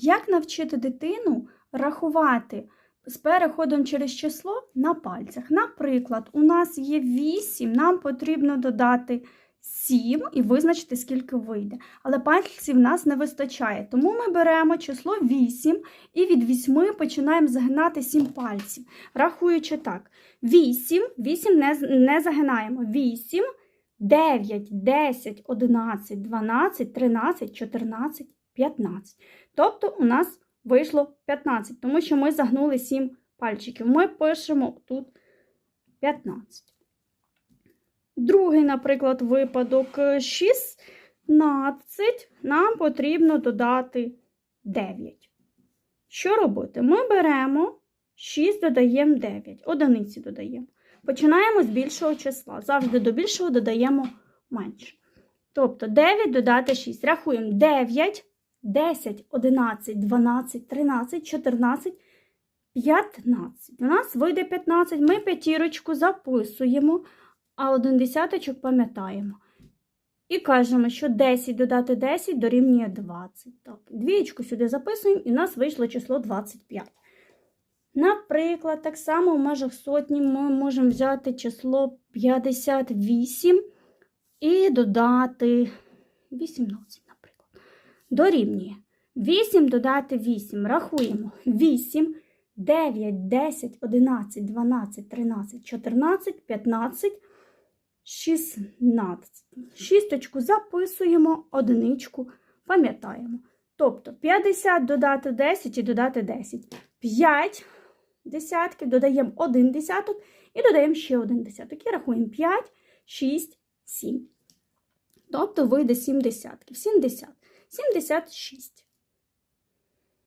Як навчити дитину рахувати з переходом через число на пальцях? Наприклад, у нас є 8, нам потрібно додати 7 і визначити, скільки вийде. Але пальців в нас не вистачає. Тому ми беремо число 8 і від 8 починаємо загинати 7 пальців. Рахуючи так: 8, 8 не, не загинаємо. 8, 9, 10, 11, 12, 13, 14, 15. Тобто у нас вийшло 15, тому що ми загнули 7 пальчиків. Ми пишемо тут 15. Другий, наприклад, випадок е, 16. Нам потрібно додати 9. Що робити? Ми беремо 6, додаємо 9, одиниці додаємо. Починаємо з більшого числа. Завжди до більшого додаємо менше. Тобто 9 додати 6. Рахуємо 9, 10, 11, 12, 13, 14, 15. У нас вийде 15. Ми п'ятірочку записуємо, а один десяточок пам'ятаємо. І кажемо, що 10 додати 10 дорівнює 20. Так, двієчку сюди записуємо, і в нас вийшло число 25. Наприклад, так само в межах сотні ми можемо взяти число 58 і додати 18, наприклад. Дорівнює. 8 додати 8. Рахуємо. 8, 9, 10, 11, 12, 13, 14, 15, 16. Шісточку записуємо, одиничку пам'ятаємо. Тобто 50 додати 10 і додати 10. 5 десятків, додаємо 1 десяток і додаємо ще один десяток. І рахуємо 5, 6, 7. Тобто вийде 7 десятків. 70. 76.